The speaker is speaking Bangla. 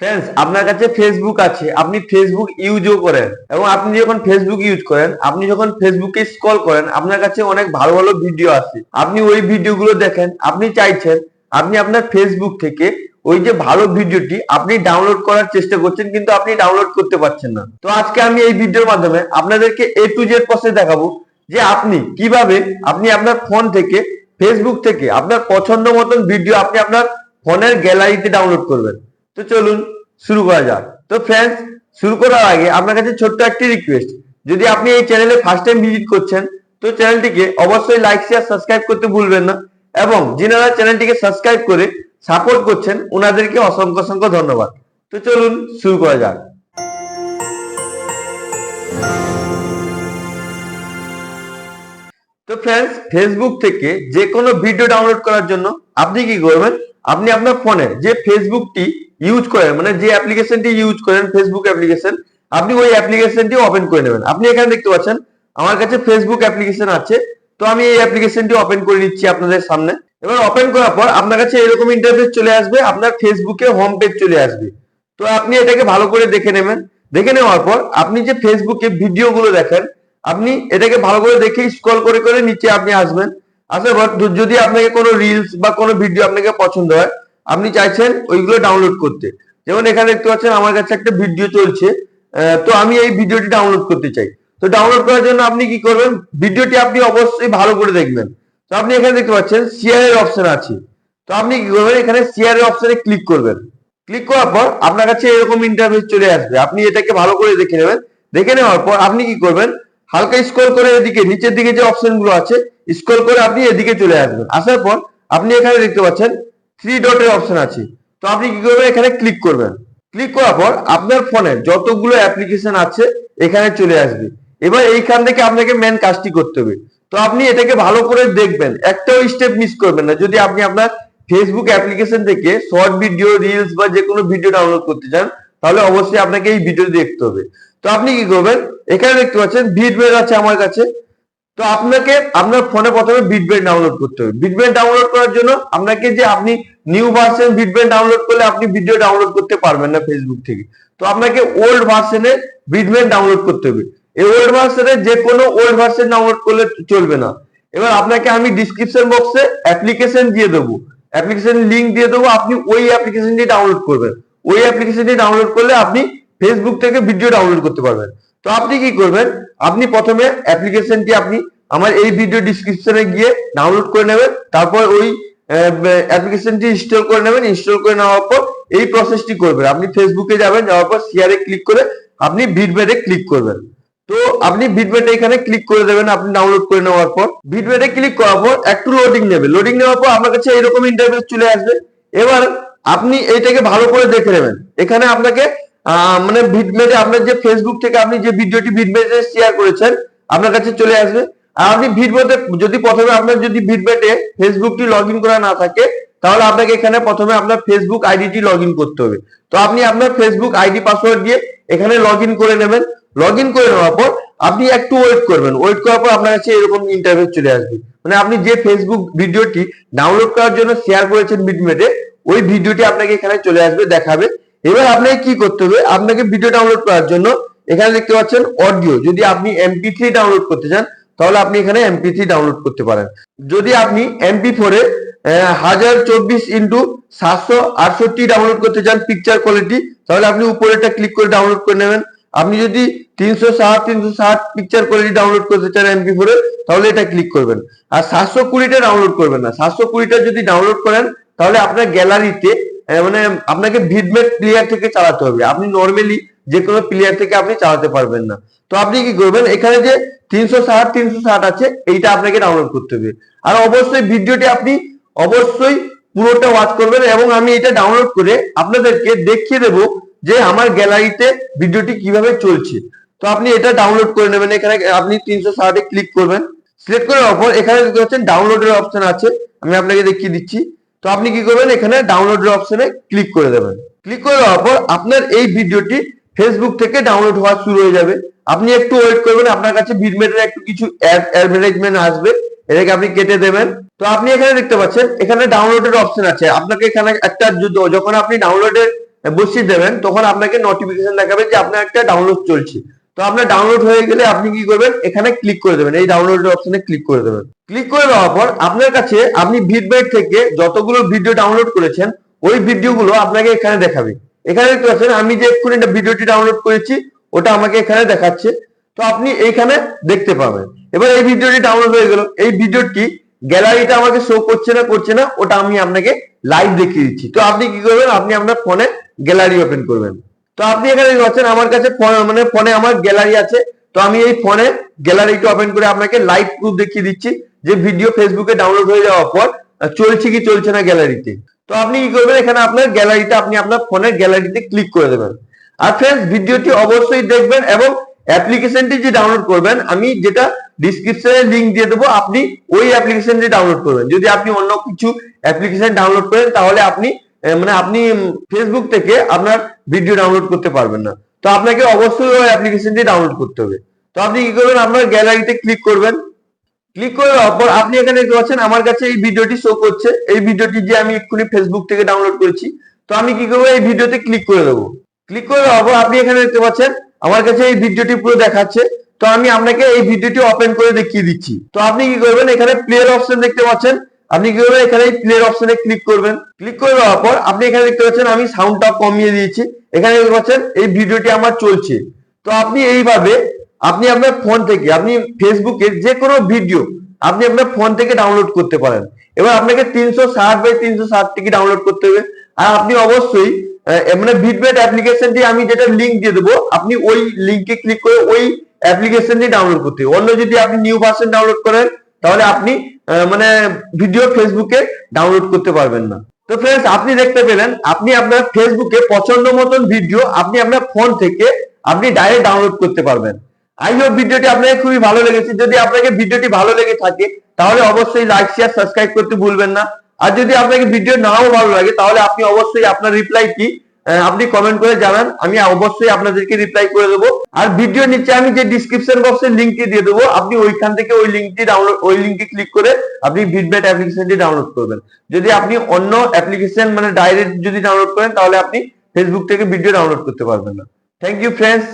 ফ্রেন্ডস আপনার কাছে ফেসবুক আছে, আপনি ফেসবুক ইউজও করেন এবং আপনি যখন ফেসবুক ইউজ করেন, আপনি যখন ফেসবুকে স্ক্রল করেন, আপনার কাছে অনেক ভালো ভালো ভিডিও আছে আপনি ওই ভিডিওগুলো দেখেন, আপনি চাইছেন, আপনি আপনার ফেসবুক থেকে ওই যে ভালো ভিডিওটি আপনি ডাউনলোড করার চেষ্টা করছেন, কিন্তু আপনি ডাউনলোড করতে পারছেন না। তো আজকে আমি এই ভিডিওর মাধ্যমে আপনাদেরকে এ টু জেড প্রসেস দেখাবো যে আপনি কীভাবে আপনি আপনার ফোন থেকে ফেসবুক থেকে আপনার পছন্দ মতন ভিডিও আপনি আপনার ফোনের গ্যালারিতে ডাউনলোড করবেন। তো চলুন শুরু করা যাক। তো ফ্রেন্ডস শুরু করার আগে আপনার কাছে ছোট্ট একটি রিকোয়েস্ট যদি আপনি এই চ্যানেলে ফার্স্ট টাইম ভিজিট করছেন, তো চ্যানেলটিকে অবশ্যই লাইক শেয়ার সাবস্ক্রাইব করতে ভুলবেন না এবং যিনারা চ্যানেলটিকে সাবস্ক্রাইব করে সাপোর্ট করছেন, ওনাদেরকে অসংখ্য অসংখ্য ধন্যবাদ। তো চলুন শুরু করা যাক। তো ফ্রেন্ডস ফেসবুক থেকে যে কোনো ভিডিও ডাউনলোড করার জন্য আপনি কি করবেন? আপনি আপনার ফোনে যে ফেসবুকটি ইউজ করেন মানে যে অ্যাপ্লিকেশনটি ইউজ করেন ফেসবুক অ্যাপ্লিকেশন আপনি ওই অ্যাপ্লিকেশনটি ওপেন করে নেবেন। আপনি এখানে দেখতে পাচ্ছেন, আমার কাছে ফেসবুক অ্যাপ্লিকেশন আছে, তো আমি এই অ্যাপ্লিকেশনটি ওপেন করে নিচ্ছি আপনাদের সামনে। এবার ওপেন করার পর আপনার কাছে এরকম ইন্টারফেস চলে আসবে, আপনার ফেসবুকে হোম পেজ চলে আসবে। তো আপনি এটাকে ভালো করে দেখে নেবেন। দেখে নেওয়ার পর আপনি যে ফেসবুকে ভিডিওগুলো দেখেন, আপনি এটাকে ভালো করে দেখে স্ক্রল করে করে নিচে আপনি আসবেন। ধ- যদি আপনাকে কোনো রিলস বা কোনো ভিডিও আপনাকে পছন্দ হয়, আপনি চাইছেন ওইগুলো ডাউনলোড করতে। যেমন এখানে দেখতে পাচ্ছেন আমার কাছে একটা ভিডিও চলছে তো আমি এই ভিডিওটি ডাউনলোড করতে চাই। তো ডাউনলোড করার জন্য আপনি কি করবেন? ভিডিওটি আপনি অবশ্যই ভালো করে দেখবেন। তো আপনি এখানে দেখতে পাচ্ছেন শেয়ার অপশন আছে। তো আপনি কি করবেন? এখানে শেয়ার এর অপশনে ক্লিক করবেন। ক্লিক করার পর আপনার কাছে এরকম ইন্টারফেস চলে আসবে। আপনি এটাকে ভালো করে দেখে নেবেন। দেখে নেওয়ার পর আপনি কি করবেন? হালকা স্ক্রল করে এদিকে, নিচের দিকে যে অপশনগুলো আছে স্ক্রল করে আপনি এদিকে চলে আসবেন। আসার পর আপনি এখানে দেখতে পাচ্ছেন থ্রি ডটের অপশন আছে। তো আপনি কি করবেন? এখানে ক্লিক করবেন। ক্লিক করার পর আপনার ফোনে যতগুলো অ্যাপ্লিকেশন আছে, এখানে চলে আসবে। এবার এইখান থেকে আপনাকে মেন কাজটি করতে হবে। তো আপনি এটাকে ভালো করে দেখবেন। একটাও স্টেপ মিস করবেন না। যদি আপনি আপনার ফেসবুক অ্যাপ্লিকেশন থেকে শর্ট ভিডিও রিলস বা যে কোনো ভিডিও ডাউনলোড করতে চান, তাহলে অবশ্যই আপনাকে এই ভিডিও দেখতে হবে। তো আপনি কি করবেন? এখানে দেখতে পাচ্ছেন বিটবেন আছে আমার কাছে। তো আপনাকে, আপনার ফোনে প্রথমে বিটবেন ডাউনলোড করতে হবে। বিটবেন ডাউনলোড করার জন্য আপনাকে যে আপনি নিউ ভার্সন বিটবেন ডাউনলোড করলে আপনি ভিডিও ডাউনলোড করতে পারবেন না ফেসবুক থেকে। তো আপনাকে ওল্ড ভার্সনে বিটবেন ডাউনলোড করতে হবে। এই ওল্ড ভার্সনে যে কোনো ওল্ড ভার্সন ডাউনলোড করলে চলবে না। এবার আপনাকে আমি ডিসক্রিপশন বক্সে অ্যাপ্লিকেশন দিয়ে দেবো। অ্যাপ্লিকেশন লিঙ্ক দিয়ে দেবো, আপনি ওই অ্যাপ্লিকেশনটি ডাউনলোড করবেন। ওই অ্যাপ্লিকেশনটি ডাউনলোড করলে আপনি ফেসবুক থেকে ভিডিও ডাউনলোড করতে পারবেন। তো আপনি কি করবেন? আপনি প্রথমে অ্যাপ্লিকেশনটি আপনি আমার এই ভিডিও ডিসক্রিপশনে গিয়ে ডাউনলোড করে নেবেন, তারপর ওই অ্যাপ্লিকেশনটি ইনস্টল করে নেবেন ইনস্টল করে নেওয়ার পর এই প্রসেসটি করবেন। আপনি ফেসবুকে যাবেন, যাওয়ার পর শেয়ারে ক্লিক করে আপনি ভিডবেডে ক্লিক করবেন। তো আপনি ভিডবেডে এখানে ক্লিক করে দেবেন, আপনি ডাউনলোড করে নেওয়ার পর। ভিডবেডে ক্লিক করার পর একটু লোডিং নেবে। লোডিং নেওয়ার পর আপনার কাছে এরকম ইন্টারফেস চলে আসবে। এবার আপনি এইটাকে ভালো করে দেখে নেবেন। এখানে আপনাকে মানে ভিডমেডে আপনার যে ফেসবুক থেকে আপনি যে ভিডিওটি ভিডমেডে শেয়ার করেছেন, আপনার কাছে চলে আসবে। আর আপনি ভিডমেডে যদি প্রথমে আপনার যদি ভিডমেডে ফেসবুকটি লগ ইন করা না থাকে, তাহলে আপনাকে এখানে প্রথমে আপনার ফেসবুক আইডিটি লগ ইন করতে হবে। তো আপনি আপনার ফেসবুক আইডি পাসওয়ার্ড দিয়ে এখানে লগ ইন করে নেবেন। লগ ইন করে নেওয়ার পর আপনি একটু ওয়েট করবেন। ওয়েট করার পর আপনার কাছে এরকম ইন্টারভিউ চলে আসবে। মানে আপনি যে ফেসবুক ভিডিওটি ডাউনলোড করার জন্য শেয়ার করেছেন বিটমেটে ওই ভিডিওটি আপনাকে এখানে চলে আসবে, দেখাবে। এবার আপনাকে কি করতে হবে? আপনাকে ভিডিও ডাউনলোড করার জন্য এখানে দেখতে পাচ্ছেন অডিও যদি আপনি এমপি থ্রি ডাউনলোড করতে চান, তাহলে আপনি এখানে এমপি থ্রি ডাউনলোড করতে পারেন। যদি আপনি এমপি ফোরে হাজার চব্বিশ ইন্টু সাতশো আটষট্টি ডাউনলোড করতে চান পিকচার কোয়ালিটি তাহলে আপনি উপরেটা ক্লিক করে ডাউনলোড করে নেবেন। আপনি যদি তিনশো ষাট তিনশো ষাট পিকচার কোয়ালিটি ডাউনলোড করতে চান এমপি ফোরে তাহলে এটা ক্লিক করবেন। আর সাতশো কুড়িটা ডাউনলোড করবেন না। সাতশো কুড়িটা যদি ডাউনলোড করেন, তাহলে আপনার গ্যালারিতে মানে আপনাকে ভিডমেট প্লেয়ার থেকে চালাতে হবে। আপনি নর্মালি যে কোনো প্লেয়ার থেকে আপনি চালাতে পারবেন না। তো আপনি কি করবেন? এখানে যে তিনশো ষাট তিনশো ষাট আছে, এইটা আপনাকে ডাউনলোড করতে হবে। আর অবশ্যই ভিডিওটি আপনি অবশ্যই পুরোটা ওয়াচ করবেন এবং আমি এটা ডাউনলোড করে আপনাদেরকে দেখিয়ে দেবো যে আমার গ্যালারিতে ভিডিওটি কীভাবে চলছে। তো আপনি এটা ডাউনলোড করে নেবেন। এখানে আপনি তিনশো ষাটে ক্লিক করবেন। সিলেক্ট করার পর এখানে দেখতে পাচ্ছেন ডাউনলোডের অপশন আছে। আমি আপনাকে দেখিয়ে দিচ্ছি। তো আপনি কি করবেন? এখানে ডাউনলোডের অপশনে ক্লিক করে দেবেন। ক্লিক করে দেওয়ার পর আপনার এই ভিডিওটি ফেসবুক থেকে ডাউনলোড হওয়া শুরু হয়ে যাবে। আপনি একটু ওয়েট করবেন, আপনার কাছে ভিডমেটের একটু কিছু অ্যাডভার্টাইজমেন্ট আসবে, এটাকে আপনি কেটে দেবেন। তো আপনি এখানে দেখতে পাচ্ছেন, এখানে ডাউনলোডের অপশন আছে। আপনাকে এখানে একটা যুদ্ধ- যখন আপনি ডাউনলোডের বসিয়ে দেবেন, তখন আপনাকে নোটিফিকেশন দেখাবে যে আপনার একটা ডাউনলোড চলছে। তো আপনার ডাউনলোড হয়ে গেলে আপনি কি করবেন? এখানে ক্লিক করে দেবেন। এই ডাউনলোড অপশনে ক্লিক করে দেবেন। ক্লিক করে দেওয়ার পর আপনার কাছে আপনি ভিডবেট থেকে যতগুলো ভিডিও ডাউনলোড করেছেন, ওই ভিডিওগুলো আপনাকে এখানে দেখাবে। এখানে দেখতে পাচ্ছেন, আমি যে এক্ষুনি একটা ভিডিওটি ডাউনলোড করেছি, ওটা আমাকে এখানে দেখাচ্ছে। তো আপনি এইখানে দেখতে পাবেন। এবার এই ভিডিওটি ডাউনলোড হয়ে গেল। এই ভিডিওটি গ্যালারিটা আমাকে শো করছে না করছে না, ওটা আমি আপনাকে লাইভ দেখিয়ে দিচ্ছি। তো আপনি কি করবেন? আপনি আপনার ফোনে গ্যালারি ওপেন করবেন। তো আপনি এখানে পাচ্ছেন আমার কাছে মানে ফোনে আমার গ্যালারি আছে। তো আমি এই ফোনে গ্যালারিটা ওপেন করে আপনাকে লাইভ প্রুফ দেখিয়ে দিচ্ছি যে ভিডিও ফেসবুকে ডাউনলোড হয়ে যাওয়ার পর চলছে কি চলছে না গ্যালারিতে। তো আপনি কি করবেন, এখানে আপনার গ্যালারিটা আপনি আপনার ফোনের গ্যালারিতে ক্লিক করে দেবেন। আর ফ্রেন্ডস ভিডিওটি অবশ্যই দেখবেন এবং অ্যাপ্লিকেশনটি যে ডাউনলোড করবেন, আমি যেটা ডিসক্রিপশনে লিংক দিয়ে দেবো, আপনি ওই অ্যাপ্লিকেশনটি ডাউনলোড করবেন। যদি আপনি অন্য কিছু অ্যাপ্লিকেশন ডাউনলোড করেন, তাহলে আপনি মানে আপনি ফেসবুক থেকে আপনার ভিডিও ডাউনলোড করতে পারবেন না। তো আপনাকে অবশ্যই ওই অ্যাপ্লিকেশনটি ডাউনলোড করতে হবে। তো আপনি কি করবেন? আপনার গ্যালারিতে ক্লিক করবেন। ক্লিক করে দেওয়ার পর আপনি এখানে দেখতে পাচ্ছেন, আমার কাছে এই ভিডিওটি শো করছে। এই ভিডিওটি যে আমি এক্ষুনি ফেসবুক থেকে ডাউনলোড করেছি। তো আমি কি করব? এই ভিডিওতে ক্লিক করে দেবো। ক্লিক করে পর আপনি এখানে দেখতে পাচ্ছেন, আমার কাছে এই ভিডিওটি পুরো দেখাচ্ছে। তো আমি আপনাকে এই ভিডিওটি ওপেন করে দেখিয়ে দিচ্ছি। তো আপনি কি করবেন? এখানে প্লেয়ার অপশন দেখতে পাচ্ছেন। আপনি কি করবেন? এখানে প্লেয়ার অপশনে ক্লিক করবেন। ক্লিক করে দেওয়ার পর আপনি এখানে দেখতে পাচ্ছেন, আমি সাউন্ডটা কমিয়ে দিয়েছি। এখানে দেখতে পাচ্ছেন, এই ভিডিওটি আমার চলছে। তো আপনি এইভাবে, আপনি আপনার ফোন থেকে, আপনি ফেসবুকের যে কোনো ভিডিও আপনি আপনার ফোন থেকে ডাউনলোড করতে পারেন। এবার আপনাকে তিনশো ষাট বাই তিনশো ষাট থেকে ডাউনলোড করতে হবে। আর আপনি অবশ্যই মানে ভিডবেট অ্যাপ্লিকেশনটি আমি যেটা লিঙ্ক দিয়ে দেবো, আপনি ওই লিংকে ক্লিক করে ওই অ্যাপ্লিকেশনটি ডাউনলোড করতে হবে। অন্য যদি আপনি নিউ ভার্সন ডাউনলোড করেন তাহলে আপনি মানে ভিডিও ফেসবুকে ডাউনলোড করতে পারবেন না। তো ফ্রেন্ডস আপনি দেখতে পেলেন, আপনি আপনার ফেসবুকে পছন্দ মতন ভিডিও আপনি আপনার ফোন থেকে আপনি ডাইরেক্ট ডাউনলোড করতে পারবেন। আই হোপ ভিডিওটি আপনাকে খুবই ভালো লেগেছে। যদি আপনাকে ভিডিওটি ভালো লেগে থাকে, তাহলে অবশ্যই লাইক শেয়ার সাবস্ক্রাইব করতে ভুলবেন না। আর যদি আপনাকে ভিডিও নাও ভালো লাগে, তাহলে আপনি অবশ্যই আপনার রিপ্লাইটি আপনি কমেন্ট করে জানান। আমি অবশ্যই আপনাদেরকে রিপ্লাই করে দেবো। আর ভিডিও নিচে আমি যে ডিসক্রিপশন বক্সের লিঙ্কটি দিয়ে দেবো, আপনি ওইখান থেকে ওই লিঙ্কটি ডাউনলোড ওই লিঙ্কে ক্লিক করে আপনি ভিডবেট অ্যাপ্লিকেশনটি ডাউনলোড করবেন। যদি আপনি অন্য অ্যাপ্লিকেশন মানে ডাইরেক্ট যদি ডাউনলোড করেন, তাহলে আপনি ফেসবুক থেকে ভিডিও ডাউনলোড করতে পারবেন না। Thank you friends